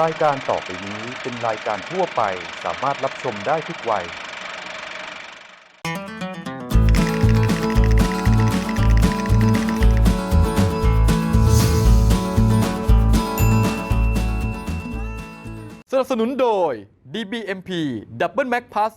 รายการต่อไปนี้เป็นรายการทั่วไปสามารถรับชมได้ทุกวัย สนับสนุนโดย DBMP Double Mac Plus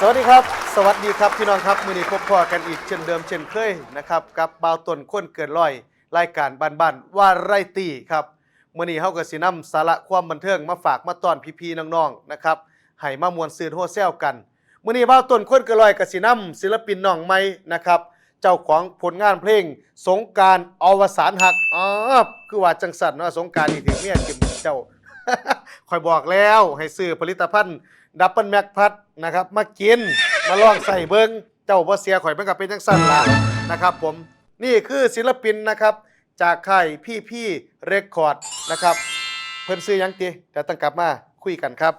สวัสดีครับ สวัสดีครับพี่น้องครับมือนี้พบพอกันอีกเช่นเดิมเช่นเคยนะครับ กับบ่าวต้นคนเกิดลอย รายการบ้านๆว่าไรตีครับมื่อนี้เฮาก็สินำสาระความบันเทิงมาฝากมาตอนพี่ๆน้องๆนะครับให้มามวนซื่นโฮเซลกันมื่อนี้บ่าต้นคนกิดลอยก็สินำศิลปินน้องใหม่นะครับ เจ้าของผลงานเพลงสงการอวสานหักอ๋อคือว่าจังสันเนาะสงการนี่ถึงเมียกิมเจ้าคอยบอกแล้วให้ซื้อผลิตภัณฑ์ดับเบิลแม็กพัดนะครับมากินมาลองใส่เบิงเจ้าบ่เสียข่อยมันก็เป็นจังสั่นล่ะนะครับผม นี่คือศิลปินนะครับ จากค่ายพี่พี่เรคคอร์ดนะครับ เพิ่นซื้อหยังตีเดี๋ยวต้องกลับมาคุยกันครับ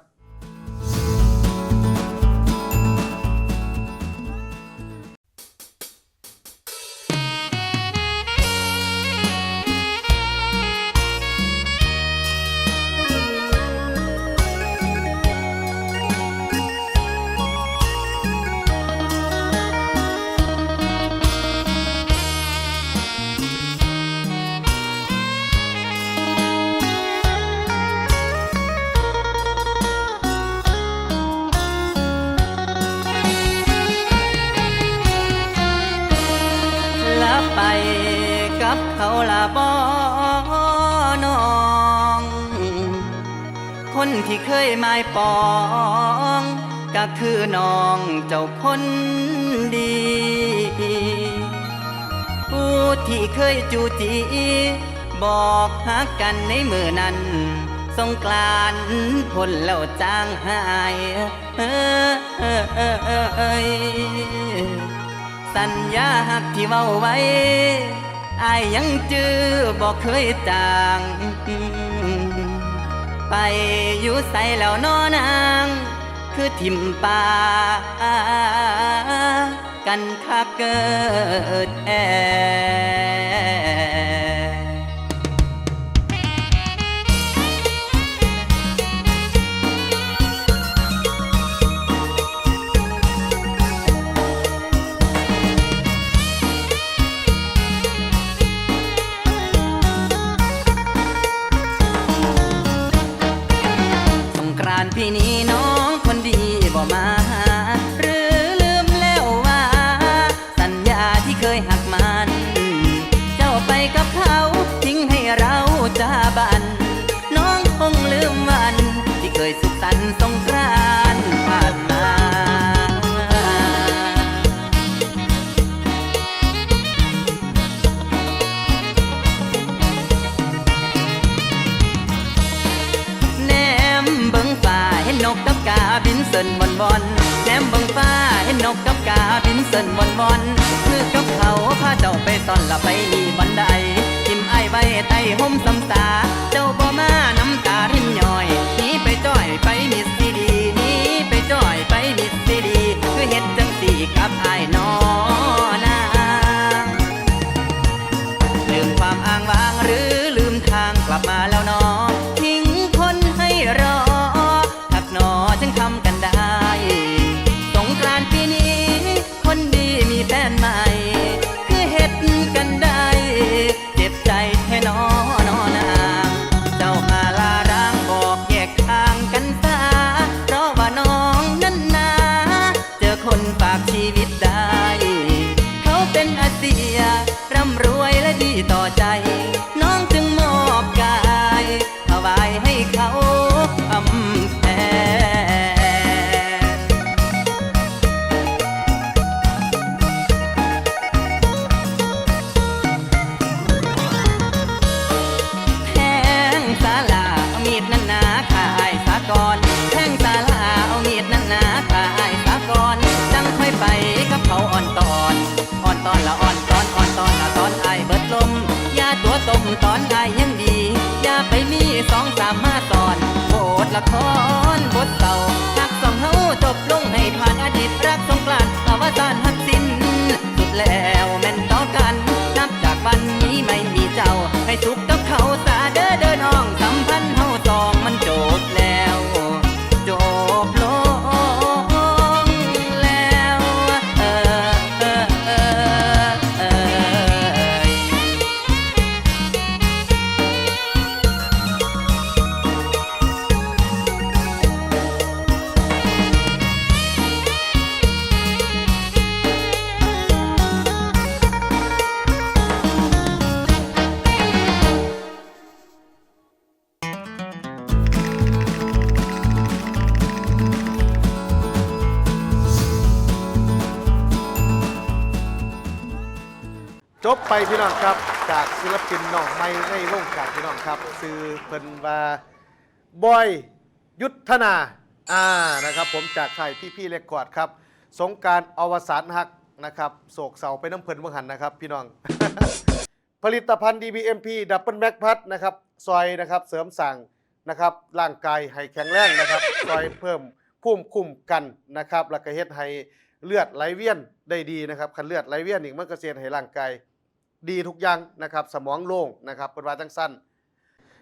คนที่เคยหมายปองก็คือน้องเจ้าคนดี ผู้ที่เคยจูจีบอกฮักกันในมือนั้น สงกรานต์พ้นแล้วจางหายเอยสัญญาหักที่เว้าไว้อายยังจื้อบอกเคยจาง ไปอยู่ใส่แล้วนอนาง คือทิมป่ากันคักเกิดแอ เสินบอนบอนแนมบิ่งฟ้าเห็นนกกับกาบินเสินบอนบอนคือกับเขาพาเจ้าไปตอนละไปนี่บันไดทิมไอายไต้ห่มสำสาเจ้าบ่มาน้ำตารินย่อยหนีไปจ้อยไปมิสซีดีหนีไปจ้อยไปมิสซีดี คือเฮ็ดจังสีกับไอายนอนางลืมความอ้างว้างหรือลืมทางกลับมาแล้วนอ ตอนไอายยังดี อย่าไปมีสองสามมาตอนบทละครบทเต่าหักสองเฮาจบลงให้ผ่านอดีตรักสงกรานต์อวสานหัน ไปพี่น้องครับ จากศิลปินน้องไม่ในวงการพี่น้องครับ ซื้อเพิ่นว่าบอยยุทธนาอ่านะครับ ผมจากค่ายพี่พี่เรคคอดครับ สงการอวสานหักนะครับโศกเสาไปน้ำเพลินเมืองหันนะครับ พี่น้อง ผลิตภัณฑ์ DBMP ดับเบิลแบ็กพัดนะครับซอยนะครับเสริมสั่งนะครับร่างกายให้แข็งแรงนะครับซอยเพิ่มภูมิคุ้มกันนะครับแล้วก็เฮ็ดให้เลือดไหลเวียนได้ดีนะครับคันเลือดไหลเวียนนี่มันก็เสียให้ร่างกาย ดีทุกอย่างนะครับสมองโล่งนะครับเป็นว่าจังสั้น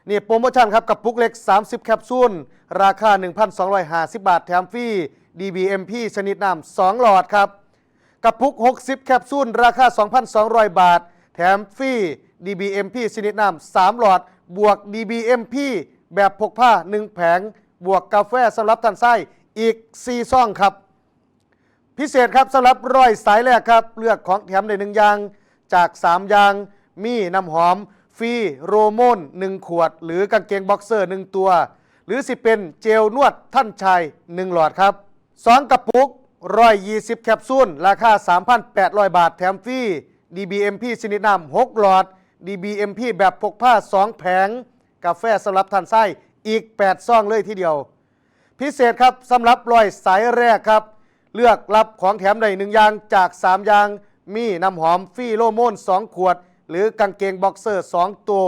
นี่โปรโมชั่นครับกับปุกเล็ก 30 แคปซูล ราคา 1,250 บาท แถมฟรี DBMP ชนิดน้ำ2หลอดครับกระปุก 60 แคปซูล ราคา 2,200 บาท แถมฟรี DBMP ชนิดน้ำ3หลอด บวก DBMP แบบพกผ้า 1 แผง บวกกาแฟสำหรับท่านไส้อีก 4 ซ่องครับ พิเศษครับสำหรับร้อยสายแรกครับ เลือกของแถมในหนึ่งอย่าง จาก 3 อย่าง มีน้ำหอม ฟรีโรโมน1 ขวด หรือกางเกงบ็อกเซอร์ 1 ตัว หรือสิเป็นเจลนวดท่านชาย 1 หลอดครับ 2 กระปุก 120 แคปซูล ราคา 3,800 บาทแถมฟรี DBMP ชนิดน้ำ6หลอด DBMP แบบพกผ้า 2 แผง กาแฟสำหรับท่านไส้อีก 8 ซองเลยทีเดียว พิเศษครับสำหรับรอยสายแรกครับ เลือกรับของแถมใดหนึ่งอย่างจาก 3 อย่าง มีน้ำหอมฟรีโลโมน 2 ขวด หรือกางเกงบ็อกเซอร์ 2 ตัว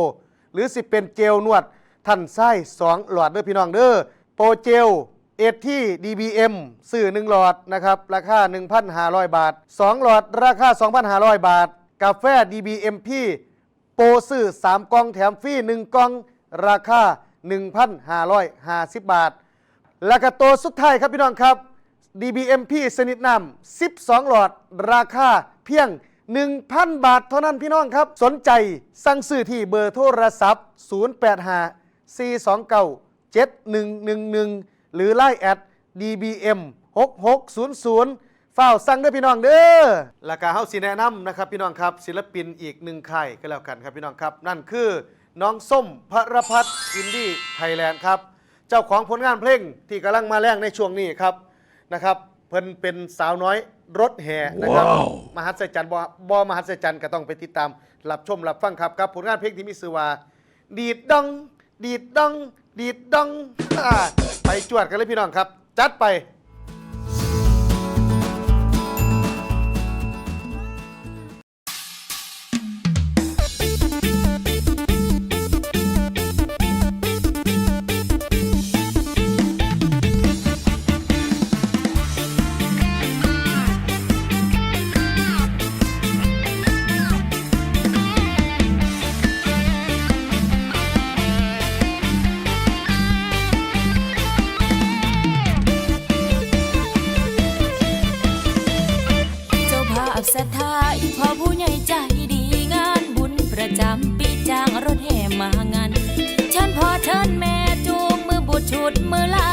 หรือสิเป็นเจลนวดท่านไส้2หลอดเด้อพี่น้องเด้อโปรเจลเอที่ DBM สื่อ 1 หลอดนะครับราคา 1,500 บาท 2 หลอดราคา 2,500 บาท กาแฟ DBMP โปรซื้อ3กล่องแถมฟรี1กล่องราคา 1,550 บาท แล้วก็ตัวสุดท้ายครับพี่น้องครับ DBMP สนิทนำ12 หลอดราคา เพียง 1,000 บาทเท่านั้นพี่น้องครับ สนใจสั่งซื้อที่เบอร์โทรศัพท์ 085 429 7111 หรือ Line แอด DBM 6600ฝ้าสั่งด้วยพี่น้องเด้อแล้วก็เฮาสิแนะนำนะครับพี่น้องครับ ศิลปินอีกหนึ่งค่ายก็แล้วกันครับพี่น้องครับ นั่นคือน้องส้มพระพัฒน์อินดี้ไทยแลนด์ครับ เจ้าของผลงานเพลงที่กำลังมาแรงในช่วงนี้ครับนะครับ พิ่นเป็นสาวน้อยรถแห่นะครับมหัศจรรย์บ่บ่มหัศจรรย์ก็ต้องไปติดตามรับชมรับฟังครับกับผลงานเพลงที่มีชื่อว่า ดีดดอง ดีดดอง ดีดดองอ่าไปจวดกันเลยพี่น้องครับ จัดไปาภาพศรัทธาอีพ่อผู้ใหญ่ใจดีงานบุญประจำปีจ้างรถแห่มางานเชิญพ่อเชิญแม่จูงมือบุตรชุดมือลา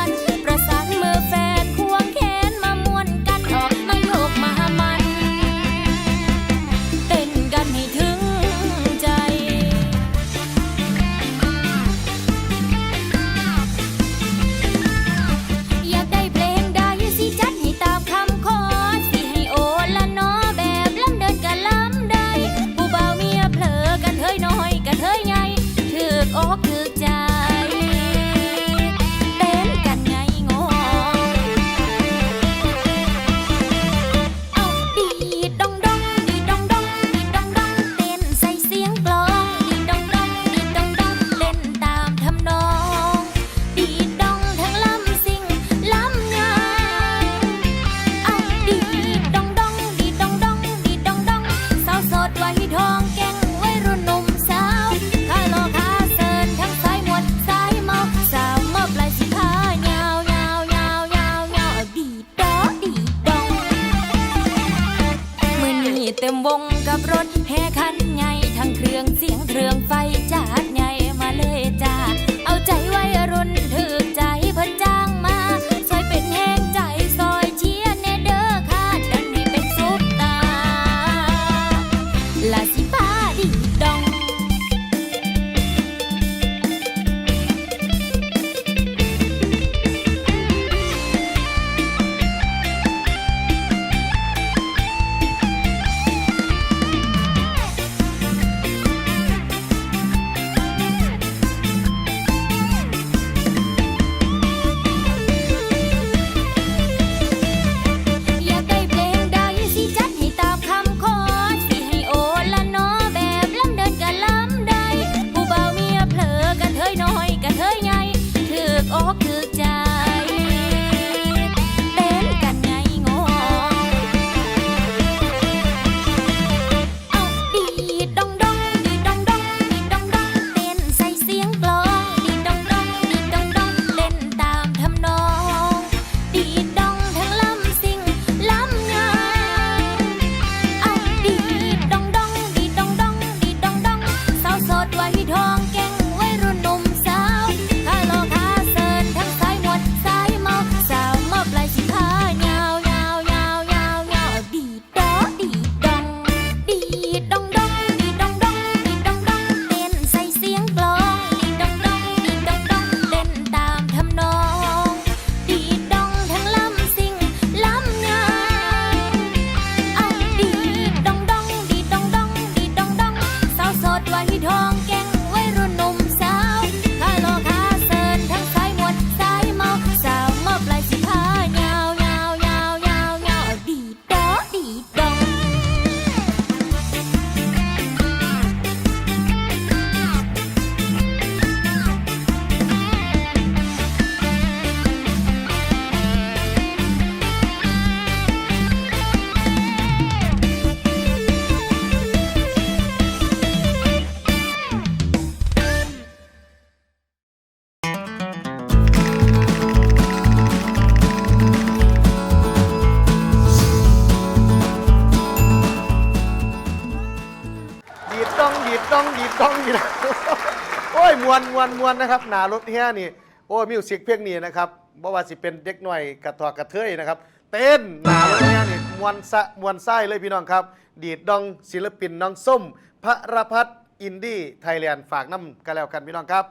วนมวนมวนนะครับหนารถเฮียนี่โอ้มิวสิกเพลงนี้นะครับบ่ว่าสิเป็นเด็กหน่อยกระทอกระเทยนะครับ เต้นหนารถเฮียนี่มวนสะมวนไส้เลยพี่น้องครับ ดีดดองศิลปินน้องส้ม พระรพัฒน์อินดี้ไทยแลนด์ฝากน้ำกันแล้วกันพี่น้องครับ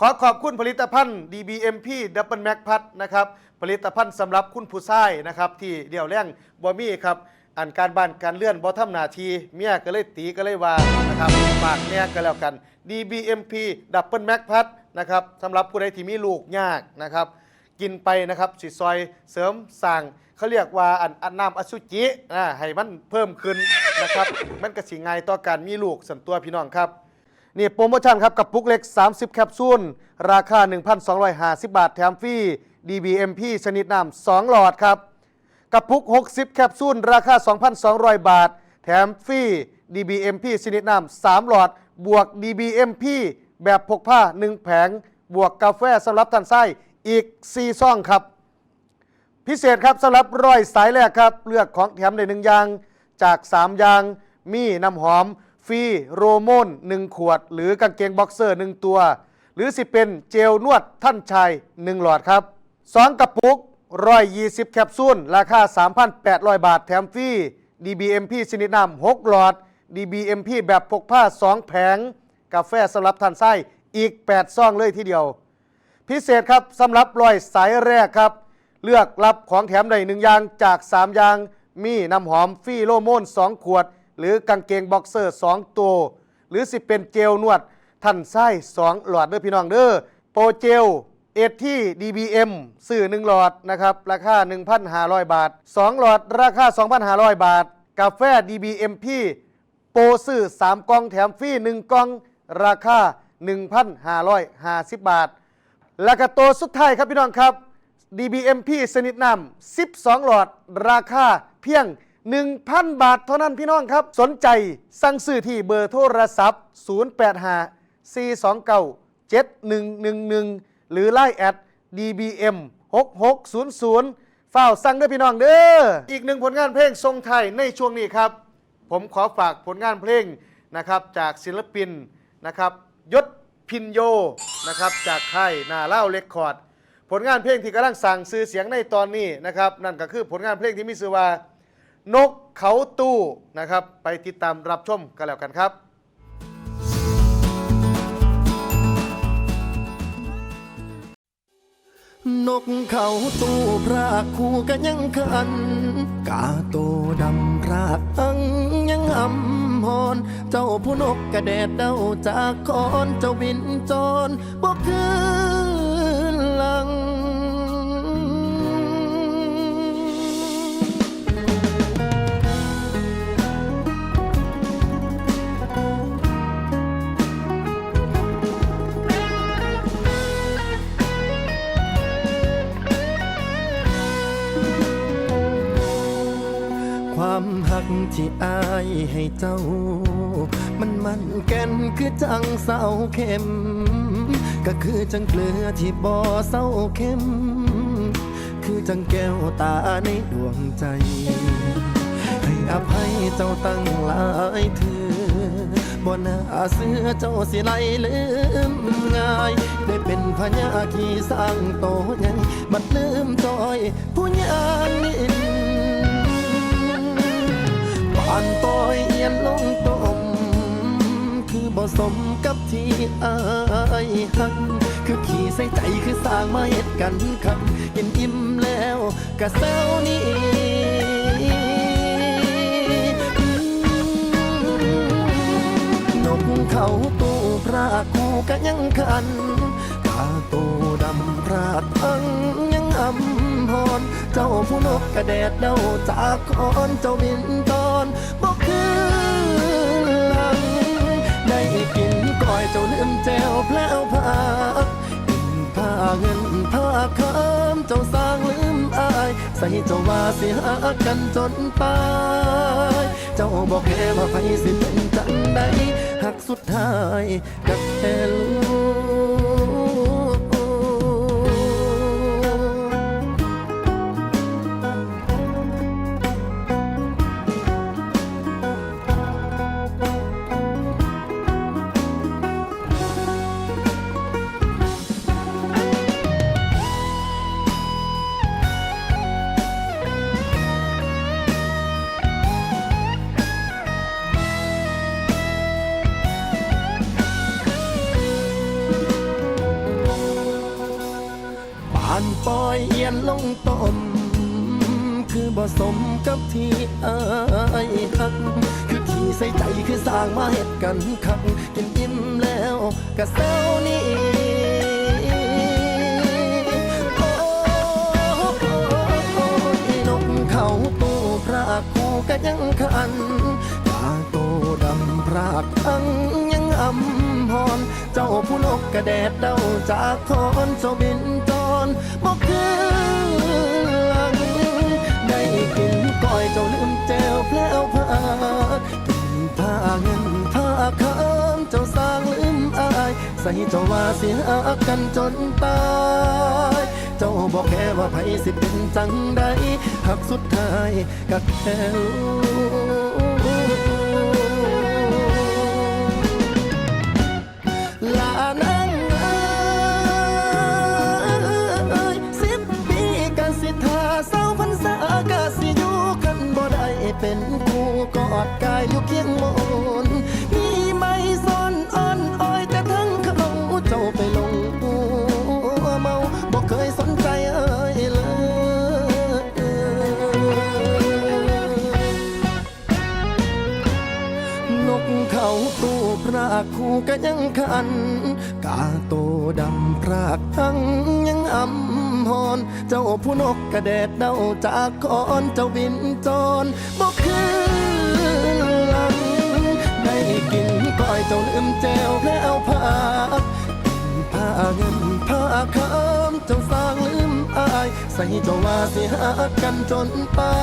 ขอขอบคุณผลิตภัณฑ์ DBMP Double Mac พัดนะครับผลิตภัณฑ์สำหรับคุณผู้ชายนะครับที่เดี่ยวแรงบอมี่ครับ อันการบ้านการเลื่อนบอทำหนาทีเมียก็เลยตีก็เลยว่านะครับฝากเนี่ยก็แล้วกัน DBMP Double Mac พัดนะครับสำหรับผู้ใดที่มีลูกยากนะครับกินไปนะครับสิซอยเสริมสร้างเขาเรียกว่าอันอันน้ำอสุจินะให้มันเพิ่มขึ้นนะครับมันก็สิง่ายต่อการมีลูกสันตัวพี่น้องครับนี่โปรโมชั่นครับกับปุกเล็ก 30 แคปซูล ราคา 1,250 บาทแถมฟรี DBMP ชนิดน้ำ2หลอดครับ กับปุก 60 แคปซูล ราคา 2,200 บาท แถมฟรี DBMP ชนิดน้ำ3หลอด บวก DBMP แบบพกผ้า 1 แผง บวกกาแฟสำหรับท่านไส้อีก 4 ซ่องครับ พิเศษครับสำหรับร้อยสายแรกครับ เลือกของแถมในหนึ่งอยาง จาก3อยาง มีน้ำหอม ฟรีโรโมน1 ขวด หรือกางเกงบ็อกเซอร์ 1 ตัว หรือสิเป็นเจลนวดท่านชาย 1 หลอดครับ 2 กระปุก ร้อยยี่สิบแคปซูล ราคา 3,800 บาท แถมฟรี DBMP ชนิดน้ำ6หลอด DBMP แบบพกผ้า 2 แผง กาแฟสำหรับทานไส้อีก 8 ซองเลยทีเดียว พิเศษครับสำหรับรอยสายแรกครับ เลือกรับของแถมใดหนึ่งอย่างจาก3อย่าง มีน้ำหอมฟี่โลโมน 2 ขวด หรือกางเกงบ็อกเซอร์ 2 ตัว หรือสิเป็นเจลนวดท่านไส้2หลอดเด้อพี่น้องเด้อโปรเจล เอที่ DBM สื่อ 1 หลอดนะครับราคา 1,500 บาท 2 หลอดราคา 2,500 บาท กาแฟ DBMP โปรซื้อ3 กล่องแถมฟรี1กล่องราคา 1,550 บาท แล้วก็ตัวสุดท้ายครับพี่น้องครับ DBMP สนิทน้ำ12 หลอดราคาเพียง 1,000 บาทเท่านั้นพี่น้องครับ สนใจสั่งซื้อที่เบอร์โทรศัพท์ 085 429 7111 หรือ Line แอด DBM 6600เฝ้าสั่งด้วยพี่น้องเด้ออีกหนึ่งผลงานเพลงทรงไทยในช่วงนี้ครับ ผมขอฝากผลงานเพลงนะครับจากศิลปินนะครับยศพินโยนะครับจากค่ายนาเล่าเรคคอร์ด ผลงานเพลงที่กำลังสั่งซื้อเสียงในตอนนี้นะครับ นั่นก็คือผลงานเพลงที่มีชื่อว่า นกเขาตู้นะครับ ไปติดตามรับชมกันแล้วกันครับ นกเขาตู้พรากคู่กันยังคัน กาโตดำรากอังยังอำหอน เจ้าผู้นกกระแดดเดาจากคอน เจ้าบินจรบ่คืนหลัง ที่อายให้เจ้า มันมันแก่นคือจังเศร้าเข้มก็คือจังเกลือที่บ่อเศร้าเข้มคือจังแก้วตาในดวงใจ ให้อภัยเจ้าตั้งหลายเถือบ่น่าเสื้อเจ้าสิไหลลืมง่าย ได้เป็นพญาขี่สร้างโตใหญ่บัดลืมจอย ผู้ยางนินานปอยเอียนลงตม คือบ่สมกับที่อายหัก คือขี่ใส่ใจคือสร้างมาเหตุกันคักกินอิ่มแล้วกะเซานี้นกเขาตู้พระคู่กันยังคันตาตูดำพระทั้งยังอำพรเจ้าผู้นกกระแดดเดาจากคอนเจ้าบินตอ อยเจ้าลืมเจลแผลวผากินผ้าเงินผ้าคำเจ้าสร้างลืมอาย ใส่เจ้าว่าสิหากันจนตายเจ้าบอกแค่ว่าไปสิเป็นจังใดหักสุดท้ายกับแต่ลูก บ่สมกับที่อายหักคือขี่ใส่ใจคือสร้างมาเหตุกันคักกินอิ่มแล้วกะเซานี้โอ้ยนกเขาตู้พระคู่ก็ยังคันตาโตดำพรากทั้งยังอำพร เจ้าผู้นกกระแดดเดาจากคอนเจ้าบินจรบอก แพล้วพากินผ้าเงินผ้าคำเจ้าสร้างลืมอาย ใส่เจ้าว่าสิหากันจนตาย เจ้าบอกแค่ว่าไผสิเป็นจังใดหักสุดท้ายก็แค่ เป็นคู่กอดกายอยู่เคียงมนมีไม่ซ่อนอ่อนอ้อยแต่ทั้งเขาเจ้าไปลงหัวเมาบ่เคยสนใจเอ้ยเลยนกเขาตู้พรากคู่ก็ยังคัน กาโตดำพรากทั้งยังอำ หอนเจ้าผู้นกกระแดดเดาจากคอนเจ้าบินจรบอกคือหลังได้กินก้อยเจ้าลืมแจวแล้วพากผ้าเงินผ้าคำเจ้าสร้างลืมอายใส่เจ้าว่าสิหากันจนตา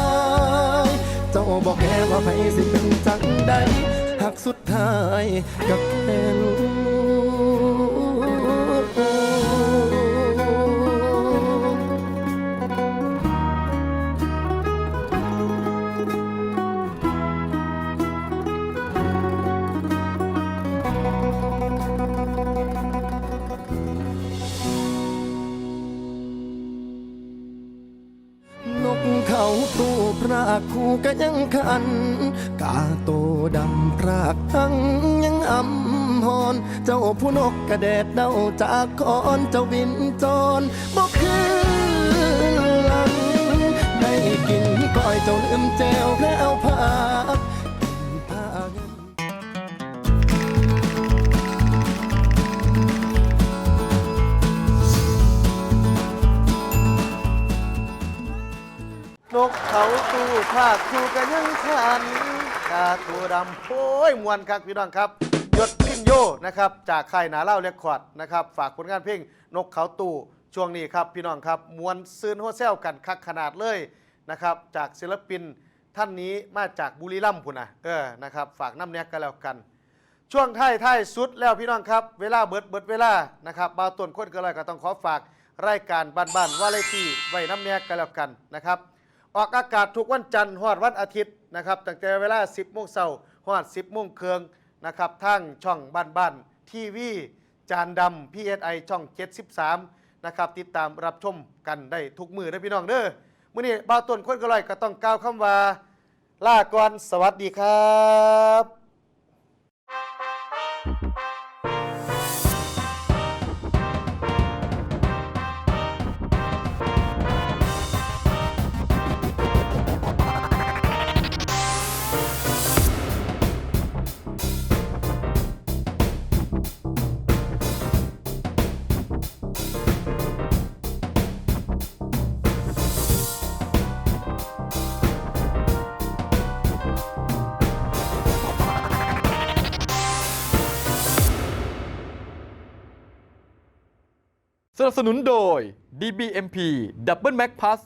ยเจ้าบอกแค่ว่าไผสิเป็นจังใดหักสุดท้ายก็แค่ลูากคู่ก็ยังคัน กาโตดำพรากทั้งยังอำหอน เจ้าผู้นกกระแดดเดาจากคอนเจ้าบินจรบอกคือหลังได้กินก้อยเจ้าลืมแจวแล้วพัก นกเขาตู้ภาคคู่กันยังคันตาตัวดำโอ้ยมวนครับพี่น้องครับยศพินโยนะครับ จากค่ายหนาเล่าเรคคอร์ดนะครับ ฝากผลงานเพลงนกเขาตู้ช่วงนี้ครับ พี่น้องครับมวนซื้นโฮเซลกันคักขนาดเลยนะครับ จากศิลปินท่านนี้มาจากบุรีรัมย์พุ่นนะเออนะครับ ฝากน้ำเนี้ยกันแล้วกัน ช่วงท้ายท้ายสุดแล้วพี่น้องครับ เวลาเบิดเบิดเวลานะครับบาวต้นคนก็เลยก็ต้องขอฝากรายการบ้านบ้านวาไรตี้ไว้น้ำเนี้ยกันแล้วกันนะครับ ออกอากาศทุกวันจันทร์ฮอดวันอาทิตย์นะครับตั้งแต่เวลา 10โมงเช้าฮอด 10โมงเคืองนะครับทางช่องบ้านบ้านทีวีจานดำ PSI ช่อง 73นะครับติดตามรับชมกันได้ทุกมือนะพี่น้องเด้อมื้อนี้บ่าวต้นคนก็เลยก็ต้องกล่าวคำว่าลาก่อนสวัสดีครับ นับสนุนโดย DBMP Double Mac Plus